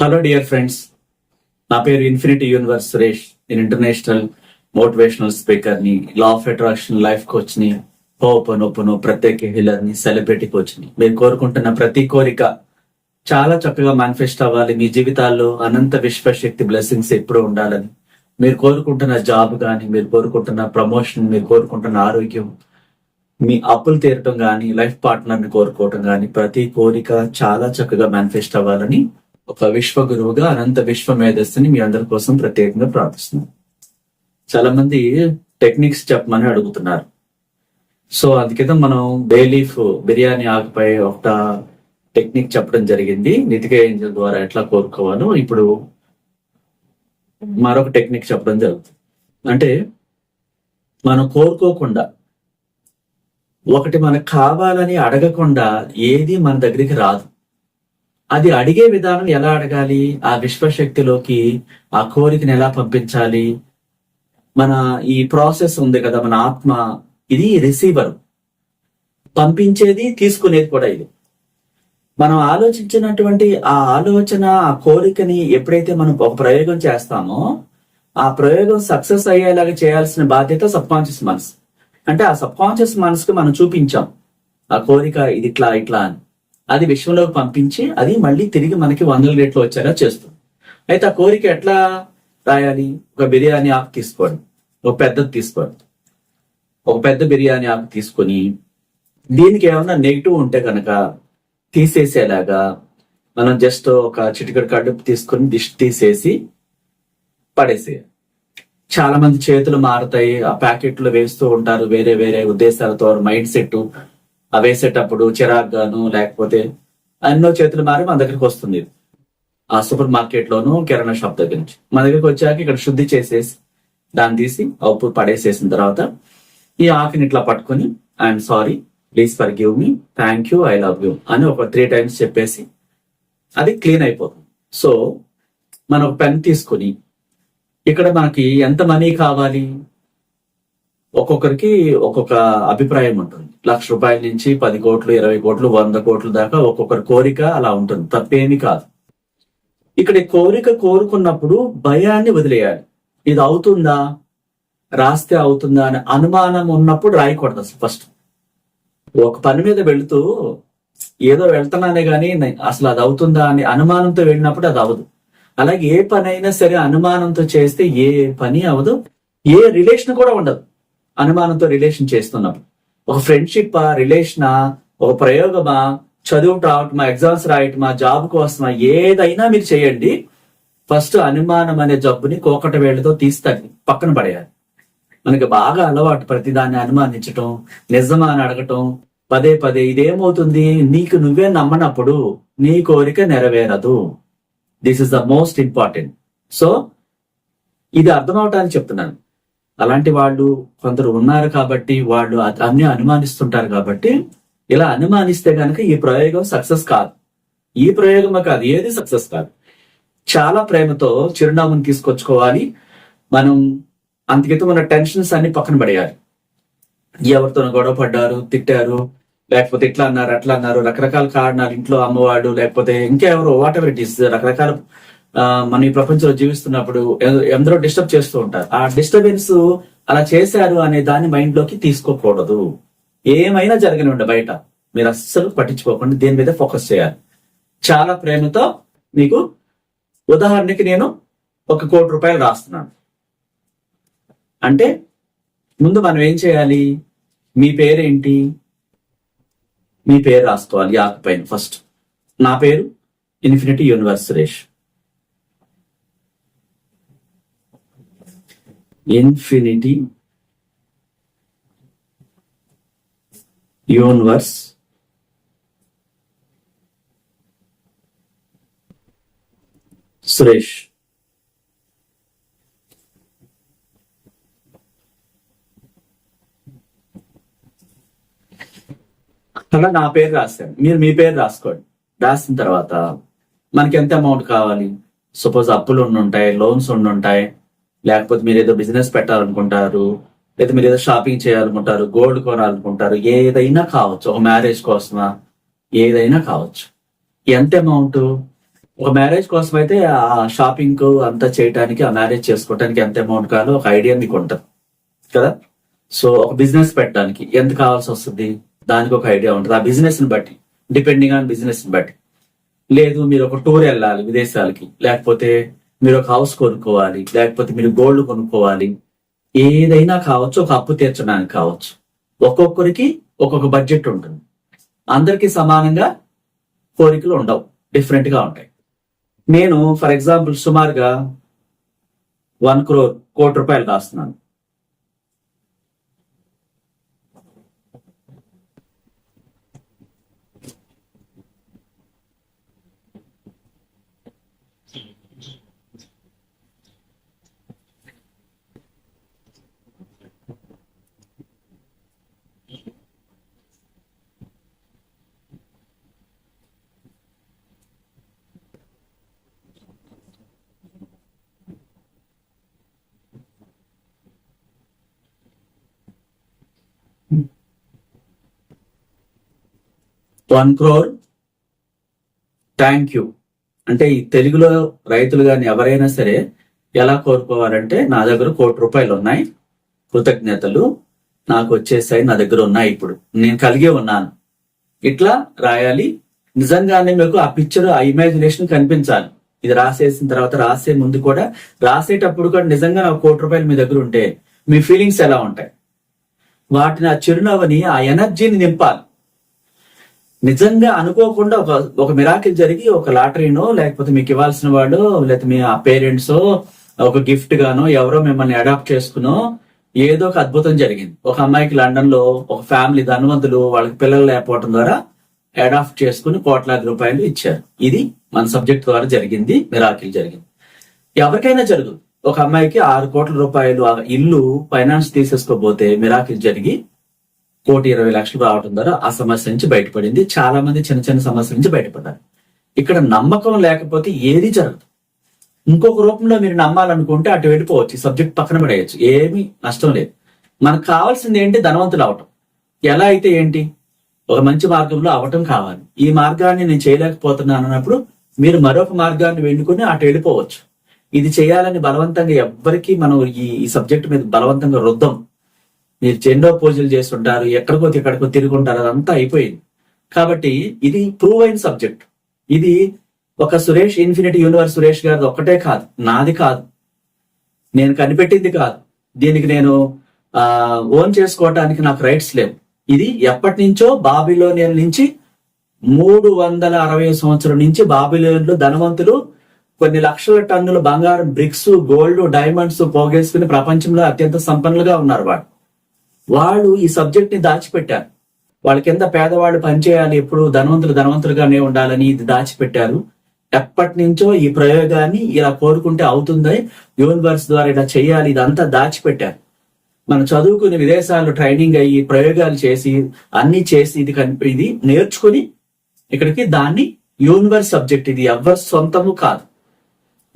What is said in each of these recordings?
Hello dear friends నా పేరు infinity universe Suresh. నేను ఇంటర్నేషనల్ మోటివేషనల్ స్పీకర్ని లా ఆఫ్ అట్రాక్షన్ లైఫ్ కోచ్ని ఓపెన్ ఓపెన్ ప్రత్యేక హీలర్ని సెలబ్రిటీ కోచ్ని. మీరు కోరుకుంటున్న ప్రతి కోరిక చాలా చక్కగా మేనిఫెస్ట్ అవ్వాలి. మీ జీవితాల్లో అనంత విశ్వశక్తి బ్లెస్సింగ్స్ ఎప్పుడూ ఉండాలని. మీరు కోరుకుంటున్న జాబ్ కానీ మీరు కోరుకుంటున్న ప్రమోషన్ మీరు కోరుకుంటున్న ఆరోగ్యం మీ అప్పులు తీరటం కానీ లైఫ్ పార్ట్నర్ని కోరుకోవటం కానీ ప్రతి కోరిక చాలా చక్కగా మేనిఫెస్ట్ అవ్వాలని ఒక విశ్వ గురువుగా అనంత విశ్వ మేధస్సుని మీ అందరి కోసం ప్రత్యేకంగా ప్రార్థిస్తున్నాను చాలా మంది టెక్నిక్స్ చెప్పమని అడుగుతున్నారు. సో అందుకే మనం బేలీఫ్ బిర్యానీ ఆకుపై ఒక టెక్నిక్ చెప్పడం జరిగింది. నితిక ఏంజల్ ద్వారా ఎట్లా కోరుకోవాలో ఇప్పుడు మరొక టెక్నిక్ చెప్పడం జరుగుతుంది. అంటే మనం కోరుకోకుండా ఒకటి మనకు కావాలని అడగకుండా ఏది మన దగ్గరికి రాదు. అది అడిగే విధానం ఎలా అడగాలి? ఆ విశ్వశక్తిలోకి ఆ కోరికను ఎలా పంపించాలి? మన ఈ ప్రాసెస్ ఉంది కదా మన ఆత్మ. ఇది రిసీవర్ పంపించేది తీసుకునేది కూడా ఇది. మనం ఆలోచించినటువంటి ఆ ఆలోచన ఆ కోరికని ఎప్పుడైతే మనం ఒక ప్రయోగం చేస్తామో ఆ ప్రయోగం సక్సెస్ అయ్యేలాగా చేయాల్సిన బాధ్యత సబ్ కాన్షియస్ మనసు. అంటే ఆ సబ్ కాన్షియస్ మనసుకు మనం చూపించాం. ఆ కోరిక ఇది ఇట్లా ఇట్లా అని. అది విశ్వంలోకి పంపించి అది మళ్ళీ తిరిగి మనకి వందల రేట్లు వచ్చేలా చేస్తుంది. అయితే ఆ కోరిక ఎట్లా రాయాలి? ఒక బిర్యానీ ఆకు తీసుకోండి. ఒక పెద్దది తీసుకోండి. ఒక పెద్ద బిర్యానీ ఆకు తీసుకొని దీనికి ఏమన్నా నెగిటివ్ ఉంటే కనుక తీసేసేలాగా మనం జస్ట్ ఒక చిటికడు కడుపు తీసుకొని దిష్టి తీసేసి పడేసేయాలి. చాలా మంది చేతులు మారుతాయి ఆ ప్యాకెట్లు వేస్తూ ఉంటారు వేరే వేరే ఉద్దేశాలతో మైండ్ సెట్ వేసేటప్పుడు చిరాగ్గాను లేకపోతే ఎన్నో చేతులు మారి మన దగ్గరికి వస్తుంది ఆ సూపర్ మార్కెట్ లోను కిరాణా షాప్ దగ్గర నుంచి. మన దగ్గరికి వచ్చాక ఇక్కడ శుద్ధి చేసేసి దాన్ని తీసి అప్పు ఉప్పు పడేసేసిన తర్వాత ఈ ఆకుని ఇట్లా పట్టుకొని I'm sorry please forgive me thank you I love you అని ఒక త్రీ టైమ్స్ చెప్పేసి అది క్లీన్ అయిపోతుంది. సో మనం ఒక పెన్ తీసుకొని ఇక్కడ మనకి ఎంత మనీ కావాలి? ఒక్కొక్కరికి ఒక్కొక్క అభిప్రాయం ఉంటుంది. లక్ష రూపాయల నుంచి పది కోట్లు ఇరవై కోట్లు వంద కోట్లు దాకా ఒక్కొక్కరి కోరిక అలా ఉంటుంది. తప్పేమి కాదు. ఇక్కడ కోరిక కోరుకున్నప్పుడు భయాన్ని వదిలేయాలి. ఇది అవుతుందా? రాస్తే అవుతుందా అని అనుమానం ఉన్నప్పుడు రాయకూడదు అసలు ఫస్ట్. ఒక పని మీద వెళుతూ ఏదో వెళ్తున్నానే కానీ అసలు అది అవుతుందా అని అనుమానంతో వెళ్ళినప్పుడు అది అవదు అలాగే ఏ పని అయినా సరే అనుమానంతో చేస్తే ఏ పని అవదు ఏ రిలేషన్ కూడా ఉండదు. అనుమానంతో రిలేషన్ చేస్తున్నాం. ఒక ఫ్రెండ్షిప్ రిలేషనా ఒక ప్రయోగమా చదువు రావటమా ఎగ్జామ్స్ రాయటమా జాబ్ కోసమా ఏదైనా మీరు చేయండి. ఫస్ట్ అనుమానం అనే జబ్బుని కోకట వేళ్ళతో తీస్తాను పక్కన పడేయాలి. మనకి బాగా అలవాటు ప్రతిదాన్ని అనుమానించటం నిజమా అని అడగటం పదే పదే ఇదేమవుతుంది? నీకు నువ్వే నమ్మనప్పుడు నీ కోరిక నెరవేరదు. This is the most important so ఇది అర్థం అవటానికి చెప్తున్నాను. అలాంటి వాళ్ళు కొందరు ఉన్నారు కాబట్టి వాళ్ళు అన్ని అనుమానిస్తుంటారు కాబట్టి ఇలా అనుమానిస్తే కనుక ఈ ప్రయోగం సక్సెస్ కాదు. ఈ ప్రయోగం కాదు ఏది సక్సెస్ కాదు. చాలా ప్రేమతో చిరునామాను తీసుకొచ్చుకోవాలి. మనం అందుకైతే మన టెన్షన్స్ అన్ని పక్కన పడేయాలి. ఎవరితోనో గొడవ పడ్డారు తిట్టారు లేకపోతే ఇట్లా అన్నారు అట్లా అన్నారు రకరకాల కారణాలు ఇంట్లో అమ్మవాడు లేకపోతే ఇంకెవరో వాట్ ఎవర్ ఇట్ ఈస్ రకరకాల మన ఈ ప్రపంచంలో జీవిస్తున్నప్పుడు ఎందరో డిస్టర్బ్ చేస్తూ ఉంటారు. ఆ డిస్టర్బెన్స్ అలా చేశారు అనే దాన్ని మైండ్లోకి తీసుకోకూడదు. ఏమైనా జరగనివ్వండి బయట. మీరు అస్సలు పట్టించుకోకుండా దేని మీద ఫోకస్ చేయాలి. చాలా ప్రేమతో మీకు ఉదాహరణకి నేను ఒక కోటి రూపాయలు రాస్తున్నాను. అంటే ముందు మనం ఏం చేయాలి? మీ పేరేంటి? మీ పేరు రాసుకోవాలి ఈ ఆకు పైన ఫస్ట్. నా పేరు infinity universe Suresh. Infinity universe Suresh అలా నా పేరు రాశాను మీరు మీ పేరు రాసుకోండి. రాసిన తర్వాత మనకి ఎంత అమౌంట్ కావాలి? సపోజ్ అప్పులు ఉండుంటాయి లోన్స్ ఉండుంటాయి. లేకపోతే మీరు ఏదో బిజినెస్ పెట్టాలనుకుంటారు లేదా మీరు ఏదో షాపింగ్ చేయాలనుకుంటారు గోల్డ్ కొనాలనుకుంటారు ఏదైనా కావచ్చు. ఒక మ్యారేజ్ కోసమా? ఏదైనా కావచ్చు. ఎంత అమౌంట్ ఒక మ్యారేజ్ కోసం అయితే ఆ షాపింగ్ అంతా చేయడానికి ఆ మ్యారేజ్ చేసుకోవడానికి ఎంత అమౌంట్ కావాలో ఒక ఐడియా మీకు ఉంటుంది. కదా? సో ఒక బిజినెస్ పెట్టడానికి ఎంత కావాల్సి వస్తుంది? దానికి ఒక ఐడియా ఉంటుంది. ఆ బిజినెస్ని బట్టి డిపెండింగ్ ఆన్ బిజినెస్ని బట్టి. లేదు మీరు ఒక టూర్ వెళ్ళాలి విదేశాలకి. లేకపోతే మీరు ఒక హౌస్ కొనుక్కోవాలి లేకపోతే మీరు గోల్డ్ కొనుక్కోవాలి. ఏదైనా కావచ్చు ఒక అప్పు తీర్చడానికి కావచ్చు. ఒక్కొక్కరికి ఒక్కొక్క బడ్జెట్ ఉంటుంది. అందరికీ సమానంగా కోరికలు ఉండవు. డిఫరెంట్గా ఉంటాయి. నేను ఫర్ ఎగ్జాంపుల్ సుమారుగా వన్ క్రోర్ కోటి రూపాయలు రాస్తున్నాను. వన్ క్రోర్ థ్యాంక్ యూ అంటే ఈ తెలుగులో రైతులు కానీ ఎవరైనా సరే ఎలా కోరుకోవాలంటే నా దగ్గర కోటి రూపాయలు ఉన్నాయి కృతజ్ఞతలు నాకు వచ్చేసాయి నా దగ్గర ఉన్నాయి ఇప్పుడు. నేను కలిగే ఉన్నాను. ఇట్లా రాయాలి. నిజంగానే మీకు ఆ పిక్చర్ ఆ ఇమాజినేషన్ కనిపించాలి. ఇది రాసేసిన తర్వాత రాసే ముందు కూడా రాసేటప్పుడు కూడా నిజంగా నాకు కోటి రూపాయలు మీ దగ్గర ఉంటే మీ ఫీలింగ్స్ ఎలా ఉంటాయి? వాటిని ఆ చిరునవ్వుని ఆ ఎనర్జీని నింపాలి. నిజంగా అనుకోకుండా ఒక ఒక మిరాకిల్ జరిగి ఒక లాటరీనో లేకపోతే మీకు ఇవ్వాల్సిన వాళ్ళు లేకపోతే మీ ఆ పేరెంట్స్ ఒక గిఫ్ట్ గానో ఎవరో మిమ్మల్ని అడాప్ట్ చేసుకునో ఏదో ఒక అద్భుతం జరిగింది. ఒక అమ్మాయికి లండన్లో ఒక ఫ్యామిలీ ధనవంతులు వాళ్ళకి పిల్లలు లేకపోవడం ద్వారా అడాప్ట్ చేసుకుని కోట్లాది రూపాయలు ఇచ్చారు. ఇది మన సబ్జెక్ట్ ద్వారా జరిగింది మిరాకిల్ జరిగింది. ఎవరికైనా జరగదు ఒక అమ్మాయికి ఆరు కోట్ల రూపాయలు ఇల్లు ఫైనాన్స్ తీసేసుకోబోతే మిరాకిల్ జరిగి కోటి ఇరవై లక్షలు రావడం ద్వారా ఆ సమస్య నుంచి బయటపడింది. చాలా మంది చిన్న చిన్న సమస్యల నుంచి బయటపడ్డారు. ఇక్కడ నమ్మకం లేకపోతే ఏది జరగదు. ఇంకొక రూపంలో మీరు నమ్మాలనుకుంటే అటు వెళ్ళిపోవచ్చు ఈ సబ్జెక్ట్ పక్కన పడేయచ్చు. ఏమీ నష్టం లేదు. మనకు కావాల్సింది ఏంటి? ధనవంతులు అవటం. ఎలా అయితే ఏంటి? ఒక మంచి మార్గంలో అవటం కావాలి. ఈ మార్గాన్ని నేను చేయలేకపోతున్నాను అన్నప్పుడు మీరు మరొక మార్గాన్ని వెన్నుకొని అటు వెళ్ళిపోవచ్చు. ఇది చేయాలని బలవంతంగా ఎవ్వరికీ మనం ఈ సబ్జెక్ట్ మీద బలవంతంగా రుద్దాం. మీరు చెండో పూజలు చేస్తుంటారు ఎక్కడికో ఎక్కడికో తిరుగుంటారు అదంతా అయిపోయింది. కాబట్టి ఇది ప్రూవ్ అయిన సబ్జెక్ట్ ఇది ఒక సురేష్ ఇన్ఫినిటీ యూనివర్స్ సురేష్ గారిది ఒక్కటే కాదు నాది కాదు. నేను కనిపెట్టింది కాదు. దీనికి నేను ఓన్ చేసుకోవటానికి నాకు రైట్స్ లేవు. ఇది ఎప్పటి నుంచో బాబిలోనియన్ నుంచి మూడు వందల అరవై సంవత్సరం నుంచి బాబిలోన్లు ధనవంతులు కొన్ని లక్షల టన్నుల బంగారం బ్రిక్స్ గోల్డ్ డైమండ్స్ పోగేసుకుని ప్రపంచంలో అత్యంత సంపన్నులుగా ఉన్నారు వాడు వాళ్ళు ఈ సబ్జెక్ట్ని దాచిపెట్టారు. వాళ్ళ కింద పేదవాళ్ళు పనిచేయాలి ఎప్పుడు ధనవంతులు ధనవంతులుగానే ఉండాలని ఇది దాచిపెట్టారు. ఎప్పటి నుంచో ఈ ప్రయోగాన్ని ఇలా కోరుకుంటే అవుతుంది యూనివర్స్ ద్వారా ఇలా చేయాలి ఇదంతా దాచిపెట్టారు. మనం చదువుకుని విదేశాల్లో ట్రైనింగ్ అయ్యి ప్రయోగాలు చేసి అన్ని చేసి ఇది కనిపి ఇది నేర్చుకుని ఇక్కడికి దాన్ని యూనివర్స్ సబ్జెక్ట్ ఇది ఎవరి సొంతము కాదు.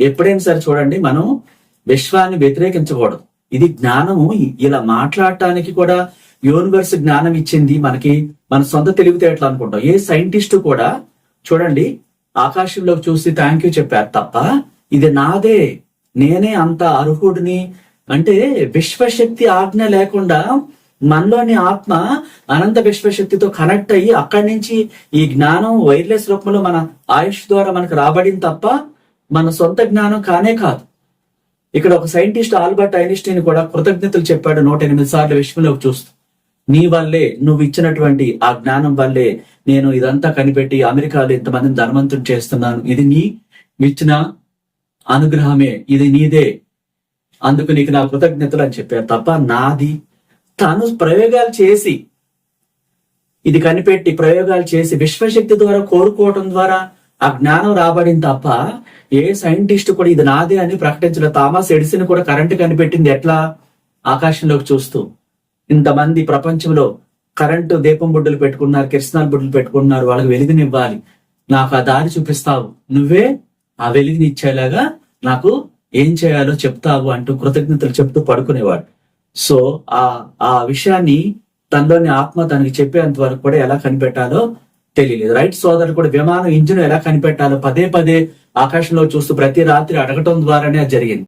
ఎప్పుడైనా సరే చూడండి మనం విశ్వాన్ని వ్యతిరేకించకూడదు. ఇది జ్ఞానము. ఇలా మాట్లాడటానికి కూడా యూనివర్స్ జ్ఞానం ఇచ్చింది మనకి మన సొంత తెలివితేటలు అనుకుంటాం. ఏ సైంటిస్ట్ కూడా చూడండి ఆకాశంలోకి చూసి థ్యాంక్ యూ చెప్పారు తప్ప ఇది నాదే. నేనే అంత అర్హుడిని. అంటే విశ్వశక్తి ఆజ్ఞ లేకుండా మనలోని ఆత్మ అనంత విశ్వశక్తితో కనెక్ట్ అయ్యి అక్కడి నుంచి ఈ జ్ఞానం వైర్లెస్ రూపంలో మన ఆయుష్ ద్వారా మనకు రాబడింది తప్ప మన సొంత జ్ఞానం కానే కాదు. ఇక్కడ ఒక సైంటిస్ట్ ఆల్బర్ట్ ఐన్స్టీన్ కూడా కృతజ్ఞతలు చెప్పాడు నూట ఎనిమిది సార్లు విశ్వంలోకి చూస్తూ. నీ వల్లే నువ్వు ఇచ్చినటువంటి ఆ జ్ఞానం వల్లే నేను ఇదంతా కనిపెట్టి అమెరికాలో ఇంతమందిని ధనవంతుని చేస్తున్నాను. ఇది నీ ఇచ్చిన అనుగ్రహమే ఇది నీదే. అందుకు నీకు నా కృతజ్ఞతలు అని చెప్పారు తప్ప నాది. తను ప్రయోగాలు చేసి ఇది కనిపెట్టి ప్రయోగాలు చేసి విశ్వశక్తి ద్వారా కోరుకోవటం ద్వారా ఆ జ్ఞానం రాబడింది తప్ప ఏ సైంటిస్ట్ కూడా ఇది నాదే అని ప్రకటించిన థామస్ ఎడిసిన్ కూడా కరెంట్ కనిపెట్టింది ఎట్లా? ఆకాశంలోకి చూస్తూ. ఇంతమంది ప్రపంచంలో కరెంటు దీపం బుడ్డలు పెట్టుకున్నారు కిరసనాలు బుడ్డలు పెట్టుకున్నారు వాళ్ళకి వెలుగునివ్వాలి. నాకు ఆ దారి చూపిస్తావు. నువ్వే ఆ వెలుగుని ఇచ్చేలాగా నాకు ఏం చేయాలో చెప్తావు అంటూ కృతజ్ఞతలు చెప్తూ పడుకునేవాడు. సో ఆ ఆ విషయాన్ని తనలోని ఆత్మ తనకి చెప్పేంత వరకు కూడా ఎలా కనిపెట్టాలో తెలియలేదు. రైట్ సోదరులు కూడా విమానం ఇంజిన్ ఎలా కనిపెట్టాలో పదే పదే ఆకాశంలో చూస్తూ ప్రతి రాత్రి అడగటం ద్వారానే జరిగింది.